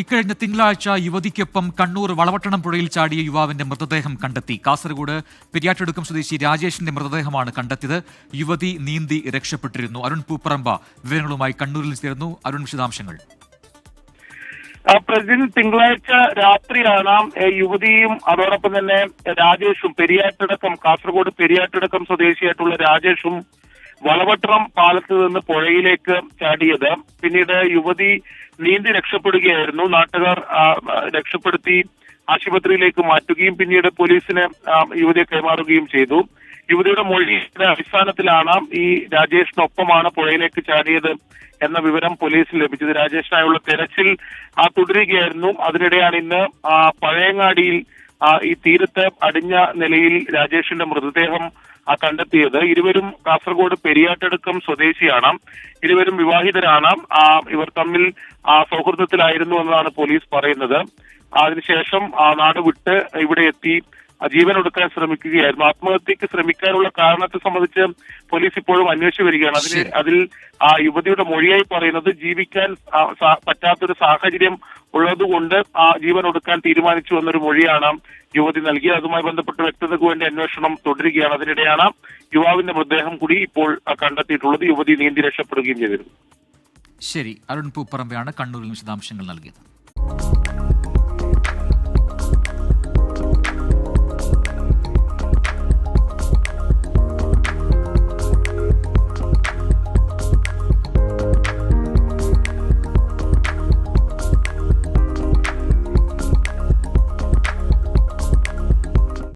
ഇക്കഴിഞ്ഞ തിങ്കളാഴ്ച യുവതിക്കൊപ്പം കണ്ണൂർ വളവട്ടണം പുഴയിൽ ചാടിയ യുവാവിന്റെ മൃതദേഹം കണ്ടെത്തി. കാസർഗോഡ് പെരിയാറ്റടുക്കം സ്വദേശി രാജേഷിന്റെ മൃതദേഹമാണ് കണ്ടെത്തിയത്. യുവതി നീന്തി രക്ഷപ്പെട്ടിരുന്നു. അരുൺ പൂപ്പറമ്പ വിവരങ്ങളുമായി കണ്ണൂരിൽ ചേർന്നു അരുൺ വിശദാംശങ്ങൾ. പ്രതിദിന തിങ്കളാഴ്ച രാത്രിയാണ് യുവതിയും അതോടൊപ്പം തന്നെ രാജേഷും പെരിയാറ്റടക്കം കാസർഗോഡ് പെരിയാറ്റടക്കം സ്വദേശിയായിട്ടുള്ള രാജേഷും വളവട്ടണം പാലത്ത് നിന്ന് പുഴയിലേക്ക് ചാടിയത്. പിന്നീട് യുവതി നീന്തി രക്ഷപ്പെടുകയായിരുന്നു. നാട്ടുകാർ രക്ഷപ്പെടുത്തി ആശുപത്രിയിലേക്ക് മാറ്റുകയും പിന്നീട് പോലീസിന് യുവതിയെ കൈമാറുകയും ചെയ്തു. യുവതിയുടെ മൊഴിയുടെ അടിസ്ഥാനത്തിലാണ് ഈ രാജേഷിനൊപ്പമാണ് പുഴയിലേക്ക് ചാടിയത് എന്ന വിവരം പോലീസിന് ലഭിച്ചത്. രാജേഷിനായുള്ള തെരച്ചിൽ ആ തുടരുകയായിരുന്നു. അതിനിടെയാണ് ഇന്ന് പഴയങ്ങാടിയിൽ ഈ തീരത്ത് അടിഞ്ഞ നിലയിൽ രാജേഷിന്റെ മൃതദേഹം ആ, കണ്ടെത്തിയത്. ഇരുവരും കാസർഗോഡ് പെരിയാട്ടടുക്കം സ്വദേശിയാണ്. ഇരുവരും വിവാഹിതരാണ്. ആ, ഇവർ തമ്മിൽ ആ, സൗഹൃദത്തിലായിരുന്നു എന്നാണ് പോലീസ് പറയുന്നത്. അതിനുശേഷം ആ, നാട് വിട്ട് ഇവിടെ എത്തി ജീവൻ ഒടുക്കാൻ ശ്രമിക്കുകയായിരുന്നു. ആത്മഹത്യക്ക് ശ്രമിക്കാനുള്ള കാരണത്തെ സംബന്ധിച്ച് പോലീസ് ഇപ്പോഴും അന്വേഷിച്ചു വരികയാണ്. അതിന് അതിൽ ആ യുവതിയുടെ മൊഴിയായി പറയുന്നത് ജീവിക്കാൻ ആ, പറ്റാത്തൊരു സാഹചര്യം ഉള്ളതുകൊണ്ട് ആ ജീവൻ ഒടുക്കാൻ തീരുമാനിച്ചു എന്നൊരു മൊഴിയാണ് യുവതി നൽകിയത് അതുമായി ബന്ധപ്പെട്ട് വ്യക്തതയ്ക്ക് വേണ്ടി അന്വേഷണം തുടരുകയാണ്. അതിനിടെയാണ് യുവാവിന്റെ മൃതദേഹം കൂടി ഇപ്പോൾ കണ്ടെത്തിയിട്ടുള്ളത്. യുവതി നീന്തി രക്ഷപ്പെടുകയും ചെയ്തിരുന്നു. ശരി അരുൺ പൂപ്പറമ്പയാണ് കണ്ണൂരിൽ വിശദാംശങ്ങൾ നൽകിയത്.